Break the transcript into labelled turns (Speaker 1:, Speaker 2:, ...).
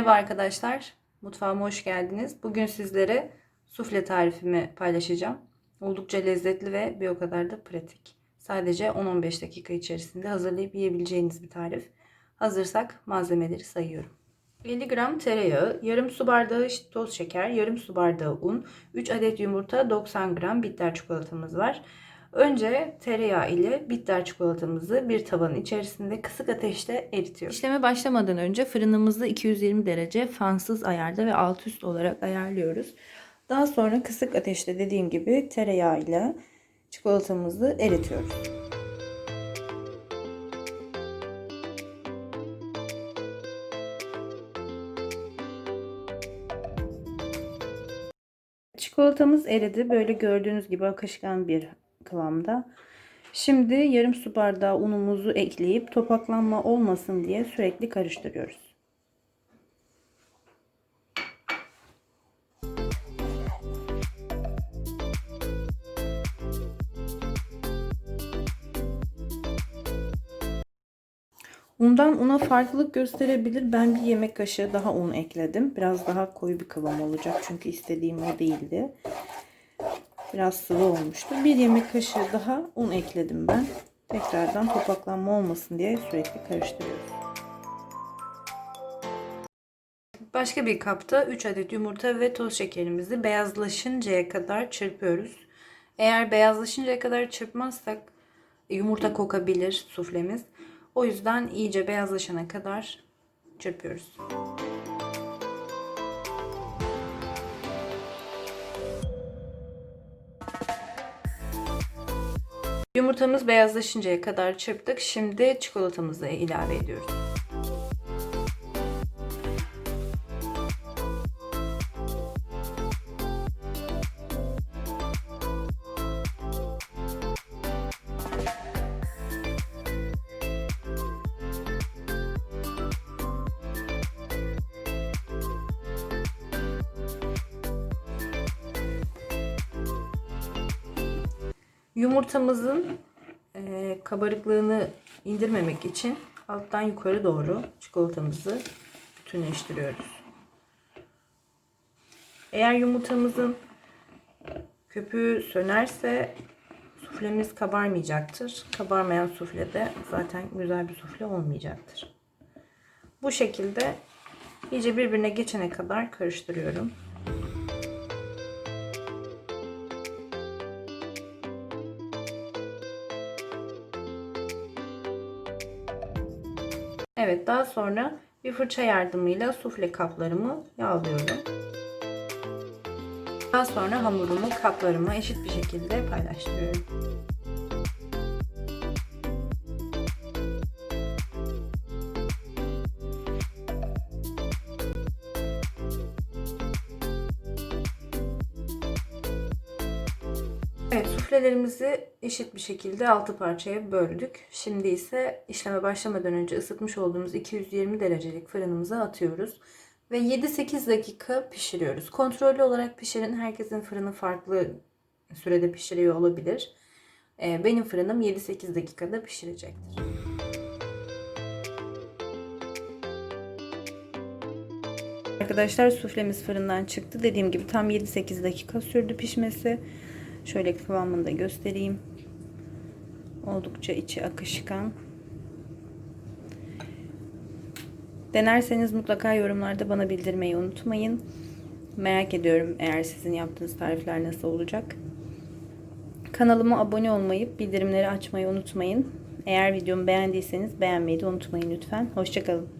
Speaker 1: Merhaba arkadaşlar, mutfağıma hoş geldiniz. Bugün sizlere sufle tarifimi paylaşacağım. Oldukça lezzetli ve bir o kadar da pratik. Sadece 10-15 dakika içerisinde hazırlayıp yiyebileceğiniz bir tarif. Hazırsak malzemeleri sayıyorum. 50 gram tereyağı, yarım su bardağı toz şeker, yarım su bardağı un, 3 adet yumurta, 90 gram bitter çikolatamız var. Önce tereyağı ile bitter çikolatamızı bir tavanın içerisinde kısık ateşte eritiyoruz. İşleme başlamadan önce fırınımızı 220 derece fansız ayarda ve alt üst olarak ayarlıyoruz. Daha sonra kısık ateşte dediğim gibi tereyağı ile çikolatamızı eritiyoruz. Çikolatamız eridi. Böyle gördüğünüz gibi akışkan bir kıvamda. Şimdi yarım su bardağı unumuzu ekleyip topaklanma olmasın diye sürekli karıştırıyoruz. Undan una farklılık gösterebilir. Ben bir yemek kaşığı daha un ekledim. Biraz daha koyu bir kıvam olacak. Çünkü istediğim o değildi. Biraz sıvı olmuştu. Bir yemek kaşığı daha un ekledim ben. Tekrardan topaklanma olmasın diye sürekli karıştırıyoruz. Başka bir kapta 3 adet yumurta ve toz şekerimizi beyazlaşıncaya kadar çırpıyoruz. Eğer beyazlaşıncaya kadar çırpmazsak yumurta kokabilir suflemiz. O yüzden iyice beyazlaşana kadar çırpıyoruz. Yumurtamız beyazlaşıncaya kadar çırptık. Şimdi çikolatamızı ilave ediyoruz. Yumurtamızın e, kabarıklığını indirmemek için alttan yukarı doğru çikolatamızı bütünleştiriyoruz. Eğer yumurtamızın köpüğü sönerse suflemiz kabarmayacaktır. Kabarmayan sufle de zaten güzel bir sufle olmayacaktır. Bu şekilde iyice birbirine geçene kadar karıştırıyorum. Evet daha sonra bir fırça yardımıyla sufle kaplarımı yağlıyorum. Daha sonra hamurumu kaplarıma eşit bir şekilde paylaştırıyorum. Evet suflelerimizi eşit bir şekilde altı parçaya böldük. Şimdi ise işleme başlamadan önce ısıtmış olduğumuz 220 derecelik fırınımıza atıyoruz. Ve 7-8 dakika pişiriyoruz. Kontrollü olarak pişirin. Herkesin fırını farklı sürede pişiriyor olabilir. Ee, benim fırınım 7-8 dakikada pişirecektir. Arkadaşlar suflemiz fırından çıktı. Dediğim gibi tam 7-8 dakika sürdü pişmesi. Şöyle kıvamını da göstereyim. Oldukça içi akışkan. Denerseniz mutlaka yorumlarda bana bildirmeyi unutmayın. Merak ediyorum eğer sizin yaptığınız tarifler nasıl olacak. Kanalıma abone olmayı, bildirimleri açmayı unutmayın. Eğer videomu beğendiyseniz beğenmeyi de unutmayın lütfen. Hoşçakalın.